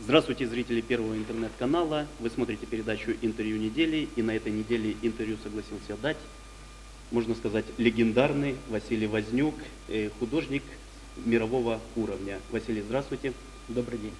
Здравствуйте, зрители Первого интернет-канала. Вы смотрите передачу «Интервью недели». И на этой неделе интервью согласился дать, можно сказать, легендарный Василий Вознюк, э, художник мирового уровня. Василий, здравствуйте. Добрый день.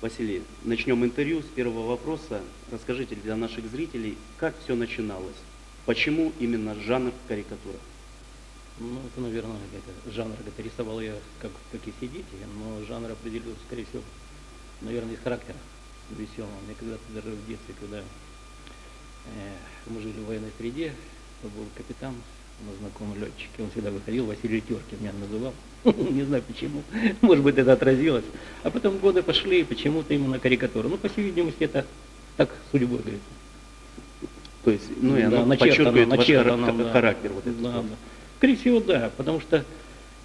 Василий, начнем интервью с первого вопроса. Расскажите для наших зрителей, как все начиналось? Почему именно жанр карикатура? Ну, это, наверное, это, жанр, это рисовал я, как, как и все дети, но жанр определился, скорее всего, наверное, из характера веселого. Мне когда-то даже в детстве, когда э, мы жили в военной среде, то был капитан, мой знакомый летчик, и он всегда выходил, Василий Теркин меня называл. Не знаю почему, может быть, это отразилось. А потом годы пошли, и почему-то именно карикатура. Ну, по всей видимости, это так судьбой, говорит. То есть, ну, и Да, оно начертано, подчеркивает ваш начертано, да. характер. Вот этот Да, вот. да. Скорее всего, да, потому что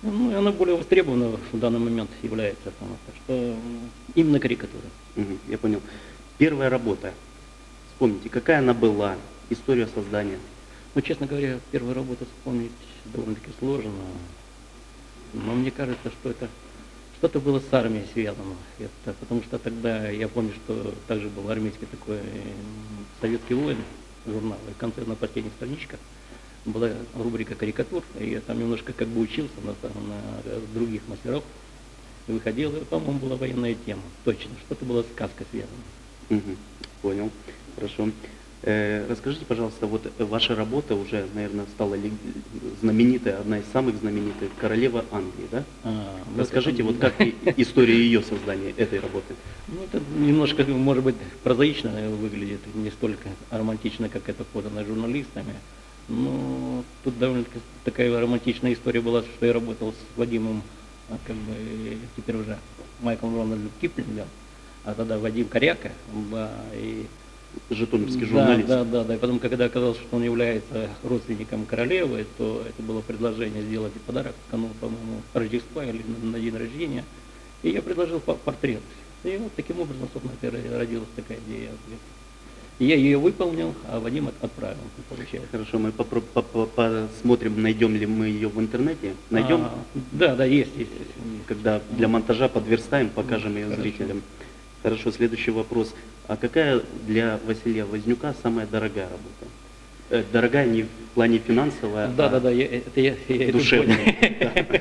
ну, она более востребована в данный момент является. потому что именно карикатура. Мгм, я понял. Первая работа. Вспомните, какая она была, история создания. Ну, честно говоря, первую работу вспомнить довольно-таки сложно. Но мне кажется, что это что-то было с армией связано. Это, потому что тогда я помню, что также был армейский такой советский воин журнал. И в конце на последних страничках была рубрика карикатур. И я там немножко как бы учился на, на других мастеров. И выходил, и, по-моему, была военная тема. Точно, что-то было с сказкой связано. Мгм, Понял. Хорошо. Э, расскажите, пожалуйста, вот э, ваша работа уже, наверное, стала знаменитая, одна из самых знаменитых, «Королева Англии», да? А, Расскажите, вот как история ее создания, этой работы. Ну, это немножко, может быть, прозаично выглядит, не столько романтично, как это подано журналистами. Но тут довольно-таки такая романтичная история была, что я работал с Вадимом, а, как бы, теперь уже Майклом Рональдом Киплингом, а тогда Вадим Коряка, да, и Житомирский да, журналист. Да, да, да. И потом, когда оказалось, что он является родственником королевы, то это было предложение сделать подарок канун, по-моему, Рождества или на, на день рождения. И я предложил по- портрет. И вот таким образом, собственно, родилась такая идея. И я ее выполнил, а Вадим от- отправил, получается. Хорошо, мы попро- по- по- посмотрим, найдем ли мы ее в интернете. Найдем, А, да, да, есть, есть. когда для монтажа подверстаем, покажем ее Хорошо. зрителям. Хорошо, следующий вопрос. А какая для Василия Вознюка самая дорогая работа? Э, дорогая не в плане финансовая, Да, а да, да, я- это я, я душевная.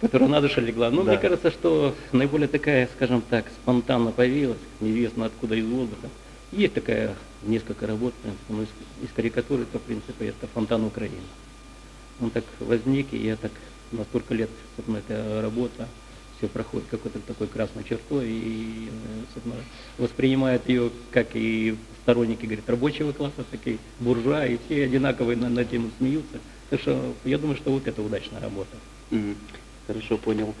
которая на душе легла. Ну, мне кажется, что наиболее такая, скажем так, спонтанно появилась, неизвестно откуда из воздуха. Есть такая несколько работ, принципе, но из, карикатуры, то, в принципе, это фонтан Украины. Он так возник, и я так на столько лет, собственно, эта работа все проходит какой-то такой красной чертой, и, э, собственно, воспринимают ее, как и сторонники, говорит, рабочего класса, так и буржуа, и все одинаковые на, на тему смеются. Так что я думаю, что вот это удачная работа. Мгм. Хорошо, понял.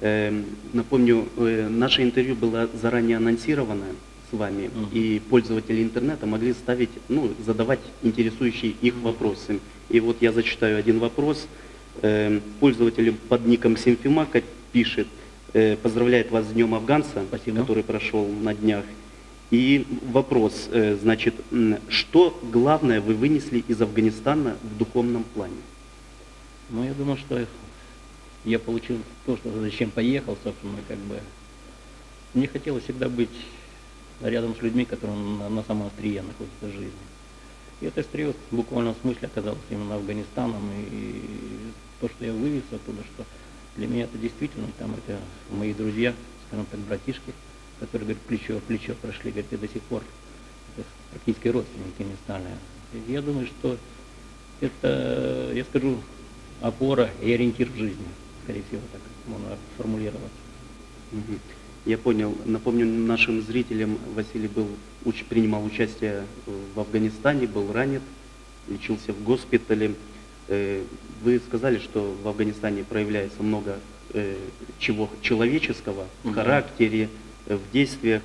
Эм, Напомню, э, наше интервью было заранее анонсировано с вами, Мгм. и пользователи интернета могли ставить, ну, задавать интересующие их вопросы. И вот я зачитаю один вопрос. Эм, Пользователь под ником Симфимака пишет, э, поздравляет вас с Днем Афганца, Спасибо. который прошел на днях. И вопрос, э, значит, что главное вы вынесли из Афганистана в духовном плане? Ну, я думаю, что я получил то, что зачем поехал, собственно, как бы. Мне хотелось всегда быть рядом с людьми, которые на, на самом острие находятся жизни. И это острие в буквальном смысле оказалось именно Афганистаном. И то, что я вывез оттуда, что для меня это действительно, там это мои друзья, скажем так, братишки, которые, говорят, плечо в плечо прошли, говорят, и до сих пор это практически родственники не стали. Я думаю, что это, я скажу, опора и ориентир в жизни, скорее всего, так можно формулировать. Я понял. Напомню нашим зрителям, Василий был, уч- принимал участие в Афганистане, был ранен, лечился в госпитале. Э, Вы сказали, что в Афганистане проявляется много э, чего человеческого в характере, э, в действиях.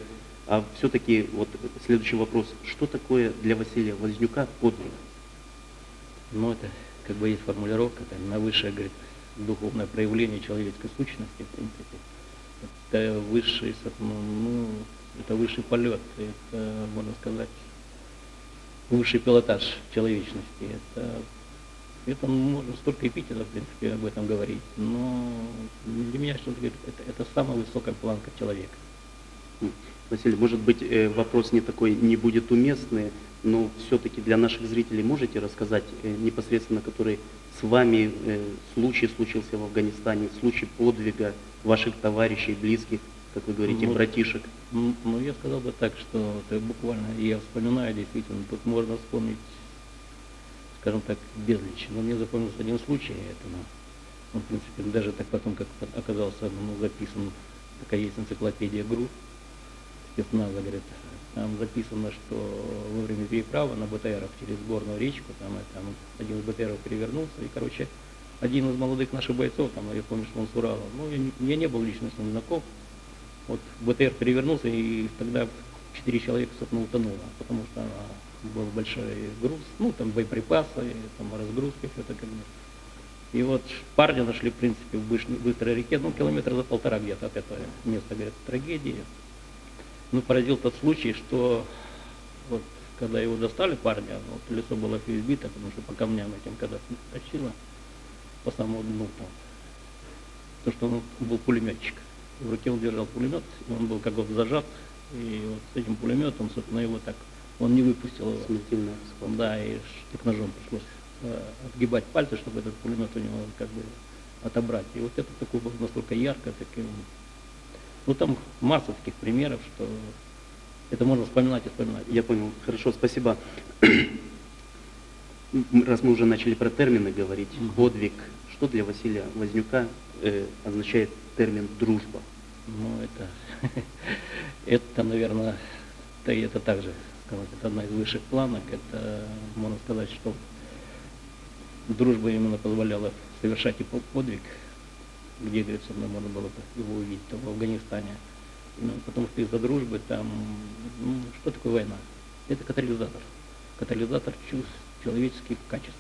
А все-таки вот следующий вопрос. Что такое для Василия Вознюка подвиг? Но это как бы есть формулировка, там, на высшее, говорит, духовное проявление человеческой сущности, в принципе. Это высший, ну, ну, это высший полет, это, можно сказать, высший пилотаж человечности. Это, это можно столько эпитетов, в принципе, об этом говорить. Но для меня, что говорит, это, это самая высокая планка человека. Василий, может быть, э, вопрос не такой, не будет уместный, но все-таки для наших зрителей можете рассказать э, непосредственно, который с вами э, случай случился в Афганистане, случай подвига ваших товарищей, близких, как вы говорите, Ну, братишек? Ну, ну, я сказал бы так, что это буквально, я вспоминаю действительно, тут можно вспомнить, скажем так, безлично. Но мне запомнился один случай, это, ну, ну, в принципе, даже так потом, как оказался ну, записан, такая есть энциклопедия ГРУ, спецназа, говорит, там записано, что во время переправы на БТРах через горную речку, там, и там один из БТРов перевернулся, и, короче, один из молодых наших бойцов, там, я помню, что он с Урала, ну, я, я не был лично с ним знаком, вот БТР перевернулся, и тогда четыре человека, собственно, утонуло, потому что а, был большой груз, ну, там боеприпасы, там разгрузка, все это как бы. И вот парня нашли, в принципе, в быстрой реке, ну, километра за полтора где-то от этого места, говорят, трагедии. Ну, поразил тот случай, что вот когда его достали парня, вот лицо было избито, потому что по камням этим когда тащило, по самому дну там, то, что он был пулеметчик. В руке он держал пулемет, и он был как вот зажат, и вот с этим пулеметом, собственно, его так, он не выпустил его. Смертельная схватка. Да, и штык ножом пришлось э, отгибать пальцы, чтобы этот пулемет у него как бы отобрать. И вот это такое было настолько ярко, таким. Ну там масса таких примеров, что это можно вспоминать и вспоминать. Я понял. Хорошо, спасибо. Раз мы уже начали про термины говорить, Мгм. подвиг, что для Василия Вознюка э, означает термин дружба? Ну это, это, наверное, и это также, сказать, это одна из высших планок. Это, можно сказать, что дружба именно позволяла совершать и по- подвиг, где, говорится, ну, можно было бы его увидеть, там, в Афганистане. Ну, потому что из-за дружбы там, ну, что такое война? Это катализатор. Катализатор чувств человеческих качеств.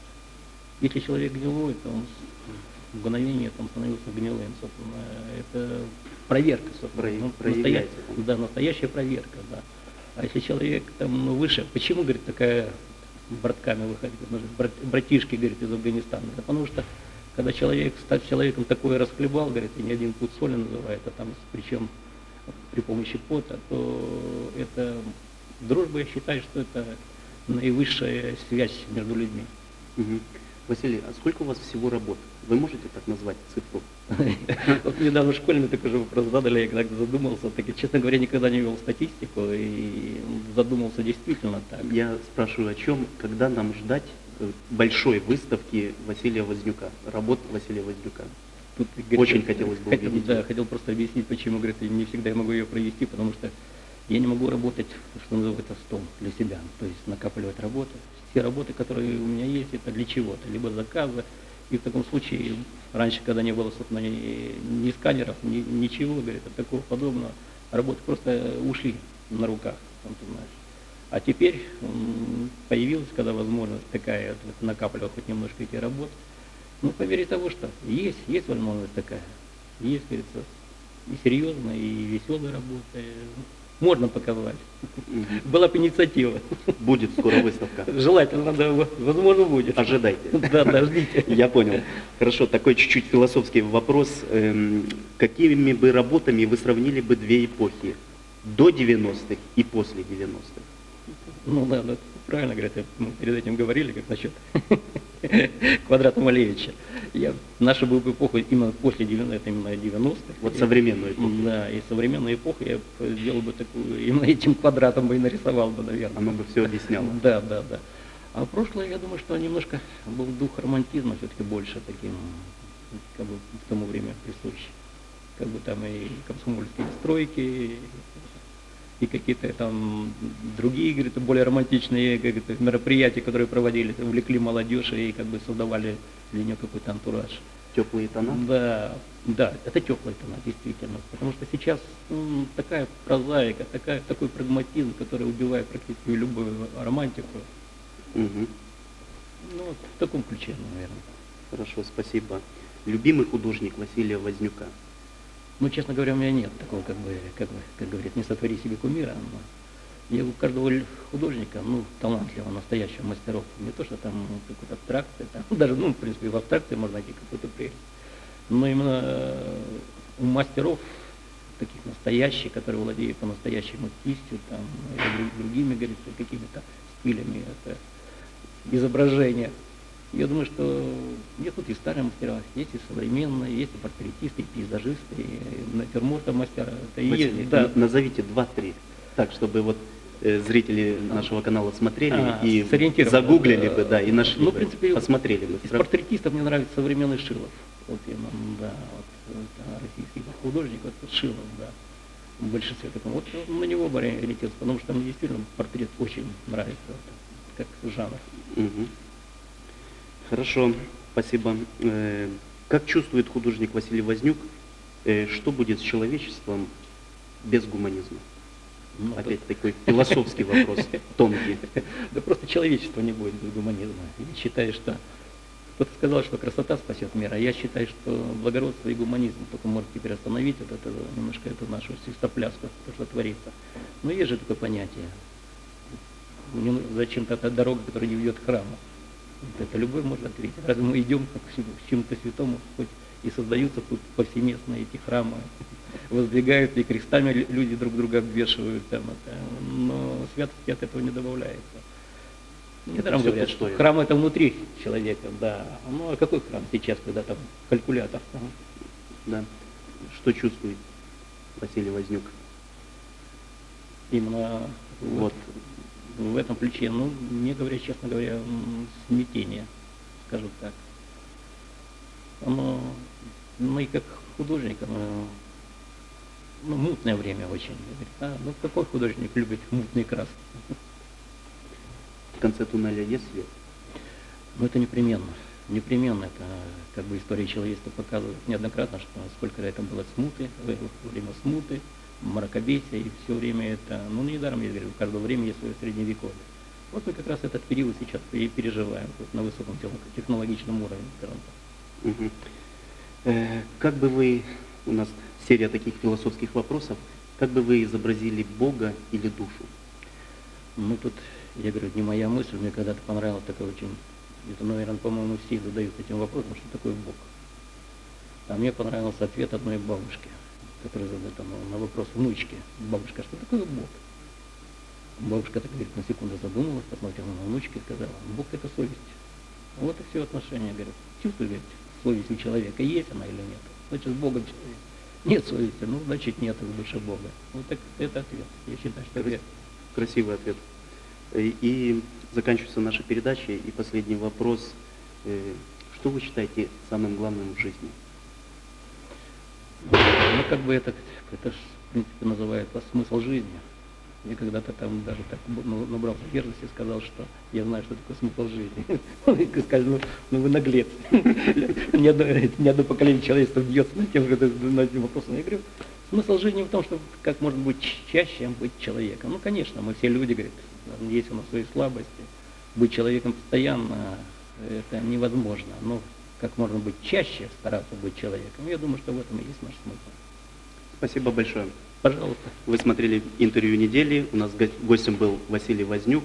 Если человек гнилой, то он в мгновение там становился гнилым, собственно. Это проверка, собственно. Про- Ну, настоя- Да, настоящая проверка, да. А если человек там ну, выше, почему, говорит, такая братками выходит, брат- братишки, говорит, из Афганистана? Да потому что когда человек, стать человеком такое расхлебал, говорит, и не один путь соли называет, а там причем при помощи пота, то это дружба, я считаю, что это наивысшая связь между людьми. Мгм. Василий, а сколько у вас всего работ? Вы можете так назвать цифру? Вот недавно в школе мне такой же вопрос задали, я когда задумался, так, честно говоря, никогда не вел статистику и задумался действительно так. Я спрашиваю, о чем, когда нам ждать большой выставки Василия Вознюка, работ Василия Вознюка? Тут, говорит, Очень хотелось бы хотел, увидеть Да, хотел просто объяснить, почему, говорит, и не всегда я могу ее провести, потому что я не могу работать, что называется, стол для себя, то есть накапливать работу. Все работы, которые у меня есть, это для чего-то, либо заказы. И в таком случае, раньше, когда не было, собственно, ни, ни сканеров, ни, ничего, говорит, такого подобного, работы просто ушли на руках, там, ты знаешь. А теперь появилась, когда возможность такая, вот, накапливать хоть немножко эти работы, ну, по мере того, что есть, есть возможность такая, есть, говорится, и серьезная, и веселая работа, и можно показать. Мгм. Была бы инициатива. Будет скоро выставка. Желательно, да, возможно, будет. Ожидайте. Да, да, ждите. Я понял. Хорошо, такой чуть-чуть философский вопрос. Эм, Какими бы работами вы сравнили бы две эпохи? До 90-х и после 90-х? Ну да, да, правильно говорят, мы перед этим говорили, как насчет квадрата Малевича. Я нашу бы эпоху именно после 90 это именно 90-х. Вот современную эпоху. Да, и современную эпоху я сделал бы такую, именно этим квадратом бы и нарисовал бы, наверное. Оно бы все объясняло. Да, да, да. А прошлое, я думаю, что немножко был дух романтизма все-таки больше таким, как бы в тому время присущий. Как бы там и комсомольские стройки, и какие-то там другие, говорит, более романтичные это, мероприятия, которые проводили, увлекли молодежь и как бы создавали для нее какой-то антураж. Теплые тона? Да, да, это теплая тона, действительно. Потому что сейчас м, такая прозаика, такая, такой прагматизм, который убивает практически любую романтику. Мгм. Ну, в таком ключе, наверное. Хорошо, спасибо. Любимый художник Василия Вознюка? Ну, честно говоря, у меня нет такого, как бы, как, как говорят, не сотвори себе кумира. Но я у каждого художника, ну, талантливого, настоящего мастеров, не то, что там ну, какой-то абстракции, там, даже, ну, в принципе, в абстракции можно найти какую-то прелесть. Но именно э, у мастеров таких настоящих, которые владеют по-настоящему кистью, там, или другими, говорится, какими-то стилями это, изображения. Я думаю, что нет тут и старые мастера, есть и современные, есть и портретисты, и пейзажисты, и натюрморта мастера. Это Василий, есть, да. Назовите два-три, так, чтобы вот э, зрители нашего канала смотрели А, и загуглили бы, да, и нашли Ну, в бы, принципе, посмотрели бы. Из портретистов мне нравится современный Шилов. Вот именно, да, вот российский художник, вот Шилов, да. В большинстве таком. Вот на него бы ориентировался, потому что мне действительно портрет очень нравится, вот, как жанр. Мгм. Хорошо, спасибо. Э, Как чувствует художник Василий Вознюк, э, что будет с человечеством без гуманизма? Ну, Опять такой философский вопрос, тонкий. Да просто человечества не будет без гуманизма. Я считаю, что кто-то сказал, что красота спасет мир, а я считаю, что благородство и гуманизм только может теперь остановить вот это, немножко эту нашу свистопляску, то, что творится. Но есть же такое понятие. Ну- Зачем-то дорога, которая не ведет к храму. Это любой может ответить. Разве мы идем к чему-то святому, хоть и создаются тут повсеместно эти храмы, воздвигают, и крестами лю- люди друг друга обвешивают, там, это, но святости от этого не добавляется. Недаром всё говорят, что храм это внутри человека, да. Ну а какой храм сейчас, когда там калькулятор? Да. Что чувствует Василий Вознюк? Именно Вот. вот в этом ключе, ну, мне говоря, честно говоря, смятение, скажу так. Оно, ну и как художник, оно, ну, мутное время очень. А, ну какой художник любит мутные краски? В конце туннеля есть свет? Ну это непременно. Непременно это как бы история человечества показывает неоднократно, что сколько это было смуты, время смуты, мракобесия, и все время это, ну недаром я говорю, у каждого времени есть свое средневековье. Вот мы как раз этот период сейчас и переживаем вот на высоком тех- технологичном уровне, скажем так. Э, Как бы вы, у нас серия таких философских вопросов, как бы вы изобразили Бога или душу? Ну тут, я говорю, не моя мысль, мне когда-то понравилось такое очень, это, наверное, по-моему, все задаются этим вопросом, что такое Бог. А мне понравился ответ одной бабушки, которая задает там, на вопрос внучки. Бабушка, что такое Бог? Бабушка так говорит, на секунду задумалась, посмотрела на внучки и сказала, Бог это совесть. Вот и все отношения, говорит. Чувствует, совесть у человека, есть она или нет. Значит, с Богом человек. Нет совести, ну, значит, нет в душе Бога. Вот так, это ответ. Я считаю, что это Красивый ответ. Э, И заканчивается наша передача. И последний вопрос. Э, Что вы считаете самым главным в жизни? Ну, как бы это, это ж, в принципе, называется смысл жизни. Я когда-то там даже так ну, набрался дерзости и сказал, что я знаю, что такое смысл жизни. И сказали, ну, ну вы наглец. Ни одно, ни одно поколение человечества бьется над тем, что- над этим вопросом. Я говорю, смысл жизни в том, что как можно быть чаще быть человеком. Ну, конечно, мы все люди, говорят, есть у нас свои слабости. Быть человеком постоянно это невозможно. Но как можно быть чаще стараться быть человеком, я думаю, что в этом и есть наш смысл. Спасибо большое. Пожалуйста. Вы смотрели интервью недели. У нас го- гостем был Василий Вознюк,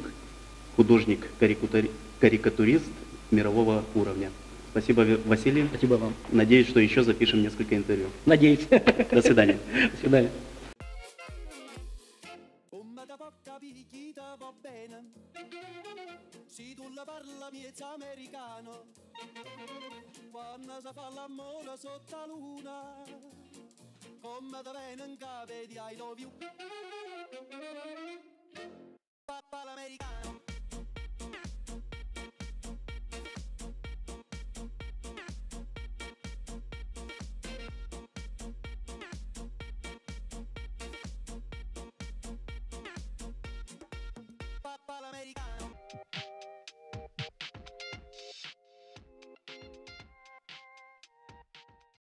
художник, карикатури- карикатурист мирового уровня. Спасибо, Василий. Спасибо вам. Надеюсь, что еще запишем несколько интервью. Надеюсь. До свидания. До свидания. Bene. Se tu la parla miezza americano Quando si fa l'amore sotto la luna Come da bene in capo di I love you Papà l'americano